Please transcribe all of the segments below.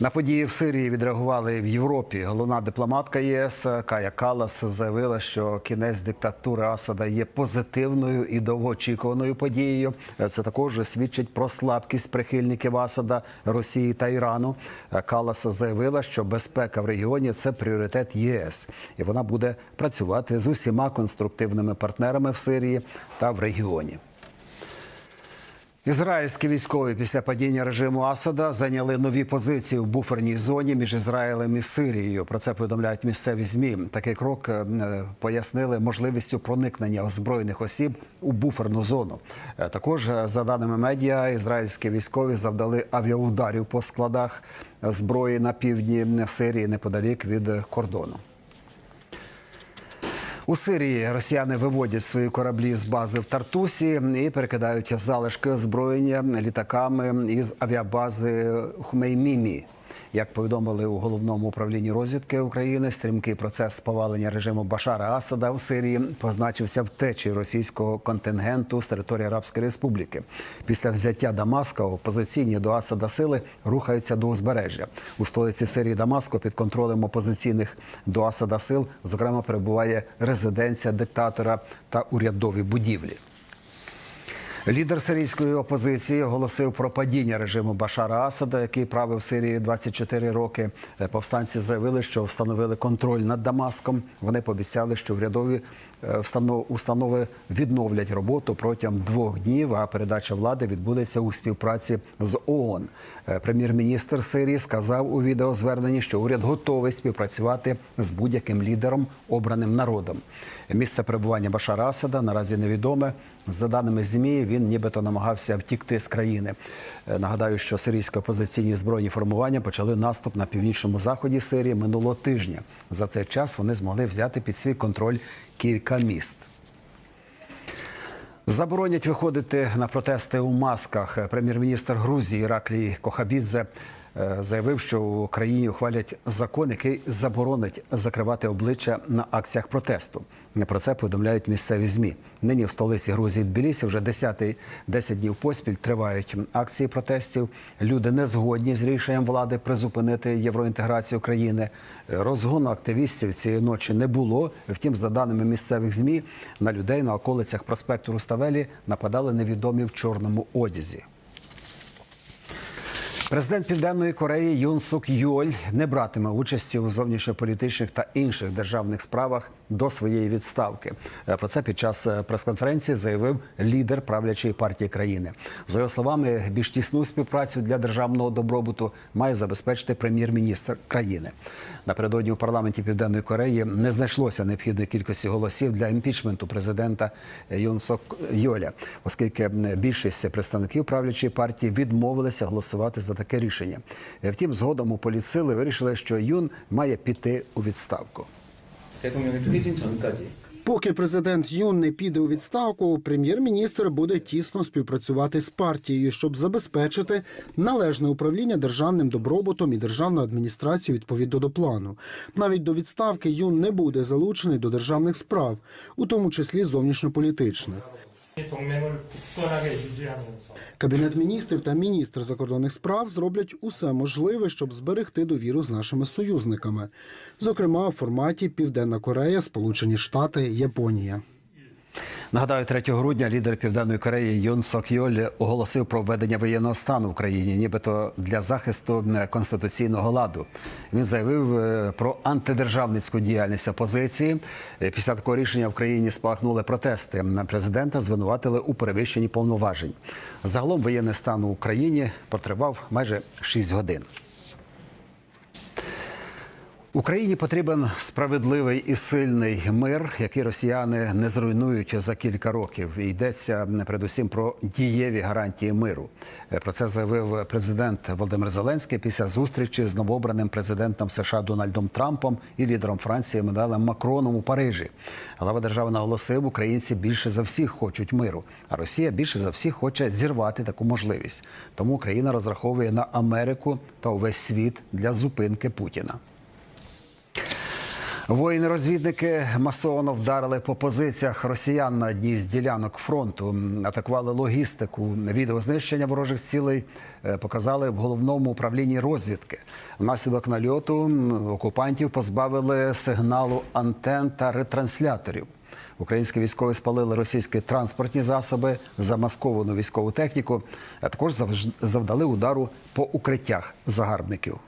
На події в Сирії відреагували в Європі. Головна дипломатка ЄС Кая Калас заявила, що кінець диктатури Асада є позитивною і довгоочікуваною подією. Це також свідчить про слабкість прихильників Асада, Росії та Ірану. Калас заявила, що безпека в регіоні це пріоритет ЄС, і вона буде працювати з усіма конструктивними партнерами в Сирії та в регіоні. Ізраїльські військові після падіння режиму Асада зайняли нові позиції в буферній зоні між Ізраїлем і Сирією. Про це повідомляють місцеві змі. Такий крок е, пояснили можливістю проникнення озброєних осіб у буферну зону. Е, Також, е, за даними медіа, ізраїльські військові завдали авіаударів по складах зброї на півдні Сирії неподалік від кордону. У Сирії росіяни виводять свої кораблі з бази в Тартусі і перекидають залишки озброєння літаками із авіабази Хмеймімі. Як повідомили у головному управлінні розвідки України, стрімкий процес повалення режиму Башара Асада у Сирії позначився втечі російського контингенту з території Арабської Республіки. Після взяття Дамаска опозиційні до Асада сили рухаються до узбережжя. У столиці Сирії Дамаско під контролем опозиційних до Асада сил, зокрема, перебуває резиденція диктатора та урядові будівлі. Лідер сирійської опозиції оголосив про падіння режиму Башара Асада, який правив Сирії 24 роки. Повстанці заявили, що встановили контроль над Дамаском. Вони пообіцяли, що урядові е, установи відновлять роботу протягом двох днів. А передача влади відбудеться у співпраці з ООН. Е, Прем'єр-міністр Сирії сказав у відеозверненні, що уряд готовий співпрацювати з будь-яким лідером, обраним народом. Місце перебування Башара Асада наразі невідоме. За даними ЗМІ, він нібито намагався втікти з країни. Е, Нагадаю, що сирійські опозиційні збройні формування почали наступ на північному заході Сирії минулого тижня. За цей час вони змогли взяти під свій контроль кілька міст. Заборонять виходити на протести у масках. Прем'єр-міністр Грузії Іраклій Кохабідзе заявив, що в країні ухвалять закон, який заборонить закривати обличчя на акціях протесту. Про це повідомляють місцеві змі. Нині в столиці Грузії Тбілісі вже 10, 10 днів поспіль тривають акції протестів. Люди не згодні з рішенням влади призупинити євроінтеграцію країни. Розгону активістів цієї ночі не було. Втім, за даними місцевих змі, на людей на околицях проспекту Руставелі нападали невідомі в чорному одязі. Президент Південної Кореї Юн Сук Йоль не братиме участі у зовнішньополітичних та інших державних справах до своєї відставки. Е, Про це під час е, прес-конференції заявив лідер правлячої партії країни. За його словами, більш тісну співпрацю для державного добробуту має забезпечити прем'єр-міністр країни. Напередодні у парламенті Південної Кореї не знайшлося необхідної кількості голосів для імпічменту президента Юн Йоля, оскільки більшість представників правлячої партії відмовилися голосувати за таке рішення. Е, Втім, згодом у політсили вирішили, що Юн має піти у відставку. 대통령이 퇴진 전까지 Поки президент Юн не піде у відставку, прем'єр-міністр буде тісно співпрацювати з партією, щоб забезпечити належне управління державним добробутом і державну адміністрацію відповідно до плану. Навіть до відставки Юн не буде залучений до державних справ, у тому числі зовнішньополітичних. 동맹을 굳건하게 유지하면서 Кабінет міністрів та міністр закордонних справ зроблять усе можливе, щоб зберегти довіру з нашими союзниками, зокрема у форматі Південна Корея, Сполучені Штати, Японія. Нагадаю, 3 грудня лідер Південної Кореї Юн Сок Йоль оголосив про введення воєнного стану в країні, нібито для захисту конституційного ладу. Він заявив е, про антидержавницьку діяльність опозиції. Е, Після такого рішення в країні спалахнули протести. Президента звинуватили у перевищенні повноважень. Загалом воєнний стан у Україні протривав майже 6 годин. Україні потрібен справедливий і сильний мир, який росіяни не зруйнують за кілька років. І йдеться передусім про дієві гарантії миру. Е, Про це заявив президент Володимир Зеленський після зустрічі з новообраним президентом США Дональдом Трампом і лідером Франції Еммануелем Макроном у Парижі. Глава держави наголосив, українці більше за всіх хочуть миру, а Росія більше за всіх хоче зірвати таку можливість. Тому Україна розраховує на Америку та увесь світ для зупинки Путіна. Воїни-розвідники масово вдарили по позиціях росіян на одній з ділянок фронту, атакували логістику. Відео знищення ворожих цілей е, показали в головному управлінні розвідки. Внаслідок нальоту окупантів позбавили сигналу антен та ретрансляторів. Українські військові спалили російські транспортні засоби, замасковану військову техніку, а також завдали удару по укриттях загарбників.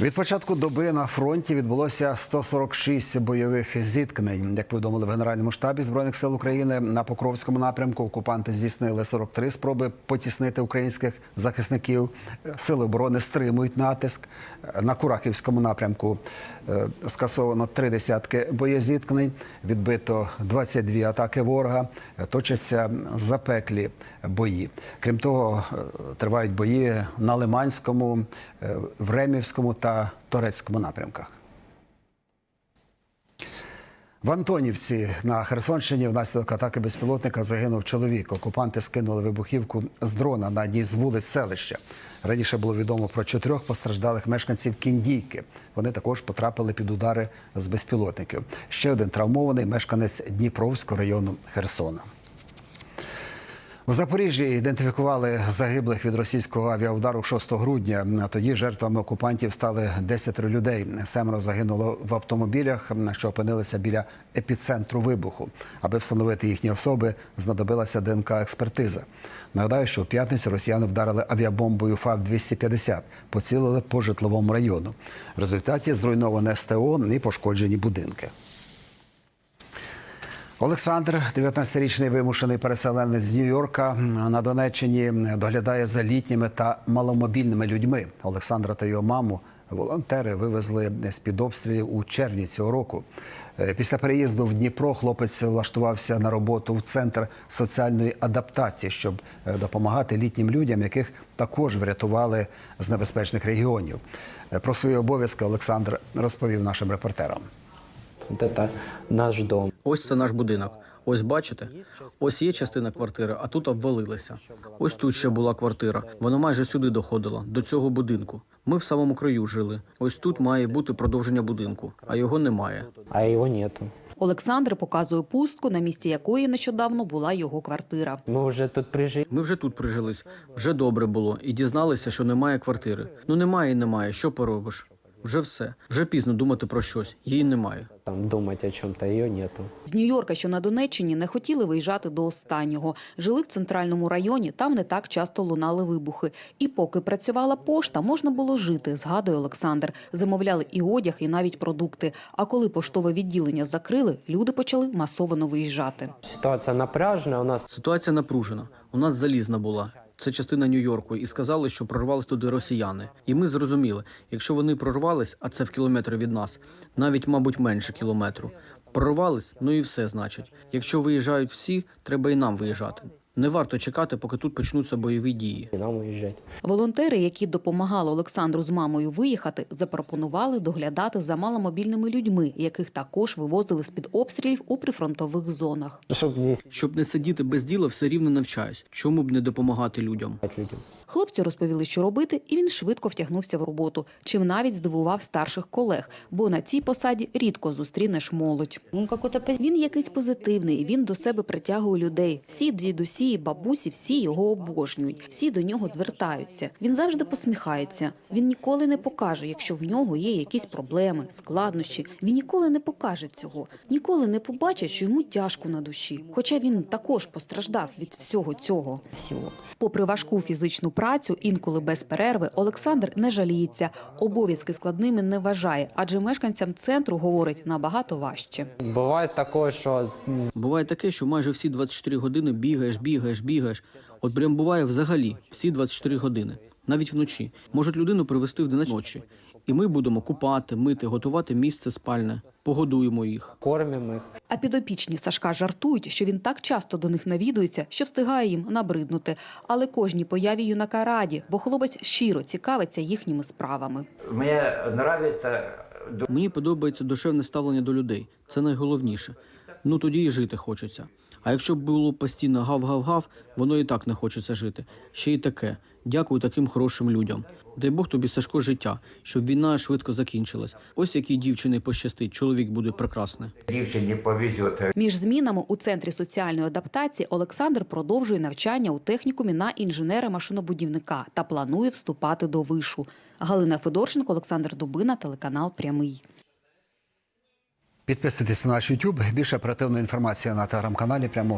Від початку доби на фронті відбулося 146 бойових зіткнень. Як повідомили в Генеральному штабі збройних сил України на Покровському напрямку, окупанти здійснили 43 спроби потіснити українських захисників. Сили оборони стримують натиск. На Курахівському напрямку е, скасовано три десятки боєзіткнень, відбито 22 атаки ворога. Точаться запеклі бої. Крім того, е, тривають бої на Лиманському, е, в Ремівському та Торецькому напрямках. В Антонівці на Херсонщині внаслідок атаки безпілотника загинув чоловік. Окупанти скинули вибухівку з дрона на одній з вулиць селища. Раніше було відомо про чотирьох постраждалих мешканців Кіндійки. Вони також потрапили під удари з безпілотників. Ще один травмований мешканець Дніпровського району Херсона. У Запоріжжі ідентифікували загиблих від російського авіаудару 6 грудня. А Тоді жертвами окупантів стали 10 людей. Семеро загинуло в автомобілях, що опинилися біля епіцентру вибуху. Аби встановити їхні особи, знадобилася ДНК експертиза. Нагадаю, що в п'ятницю росіяни вдарили авіабомбою ФАБ-250, поцілили по житловому району. В результаті зруйноване СТО і пошкоджені будинки. Олександр, 19-річний вимушений переселенець з Нью-Йорка на Донеччині, доглядає за літніми та маломобільними людьми. Олександра та його маму волонтери вивезли з під обстрілів у червні цього року. Е, Після переїзду в Дніпро хлопець влаштувався на роботу в центр соціальної адаптації, щоб е, допомагати літнім людям, яких також врятували з небезпечних регіонів. Е, Про свої обов'язки Олександр розповів нашим репортерам. Это наш дом. Ось це наш будинок. Ось бачите, ось є частина квартири, а тут обвалилася. Ось тут ще була квартира. Вона майже сюди доходила, до цього будинку. Ми в самому краю жили. Ось тут має бути продовження будинку, а його немає. А его нету. Олександр показує пустку, на місці якої нещодавно була його квартира. Мы уже тут прижили. Ми вже тут прижились, вже добре було, і дізналися, що немає квартири. Ну немає і немає. Що поробиш? Вже все. Вже пізно думати про щось. Її немає. Там думать о чем-то, ее нету. З Нью-Йорка, що на Донеччині, не хотіли виїжджати до останнього. Жили в центральному районі, там не так часто лунали вибухи. І поки працювала пошта, можна було жити, згадує Олександр. Замовляли і одяг, і навіть продукти. А коли поштове відділення закрили, люди почали масово виїжджати. Ситуация напряжная у нас. Ситуація напружена. У нас залізна була. Це частина Нью-Йорку, і сказали, що прорвались туди росіяни. І ми зрозуміли, якщо вони прорвались, а це в кілометри від нас, навіть, мабуть, менше кілометру. Прорвались, ну і все значить. Якщо виїжджають всі, треба і нам виїжджати. Не варто чекати, поки тут почнуться бойові дії. Нам уезжать. Волонтери, які допомагали Олександру з мамою виїхати, запропонували доглядати за маломобільними людьми, яких також вивозили з під обстрілів у прифронтових зонах. Чтобы не Щоб не сидіти без діла, все рівно навчаюсь. Чому б не допомагати людям? людям. Хлопцю розповіли, що робити, і він швидко втягнувся в роботу, чим навіть здивував старших колег, бо на цій посаді рідко зустрінеш молодь. Он Він якийсь позитивний, він до себе притягує людей. Всі дідусі, і бабусі, всі його обожнюють, всі до нього звертаються. Він завжди посміхається. Він ніколи не покаже, якщо в нього є якісь проблеми, складнощі. Він ніколи не покаже цього, ніколи не побачить, що йому тяжко на душі. Хоча він також постраждав від всього цього. всего. Попри важку фізичну працю, інколи без перерви, Олександр не жаліється. Обов'язки складними не вважає, адже мешканцям центру говорить набагато важче. Бывает такое, что м, Буває таке, що майже всі 24 години бігаєш, бігаєш, бігаєш. От прям буває взагалі всі 24 години, навіть вночі. Можуть людину привезти в день ночі. І ми будемо купати, мити, готувати місце спальне, погодуємо їх. кормим их. А підопічні Сашка жартують, що він так часто до них навідується, що встигає їм набриднути. Але кожній появі юнака раді, бо хлопець щиро цікавиться їхніми справами. Мне нравится Мені подобається душевне ставлення до людей. Це найголовніше. Ну тоді і жити хочеться. А якщо б було постійно гав-гав-гав, воно і так не хочеться жити. Ще й таке. Дякую таким хорошим людям. Дай Бог тобі Сашко життя, щоб війна швидко закінчилась. Ось якій дівчині пощастить, чоловік буде прекрасний. дівчині повезет. Між змінами у центрі соціальної адаптації Олександр продовжує навчання у технікумі на інженера-машинобудівника та планує вступати до вишу. Галина Федорченко, Олександр Дубина, телеканал Прямий. Підписуйтесь на наш YouTube. Більше оперативної інформації на телеграм-каналі прямо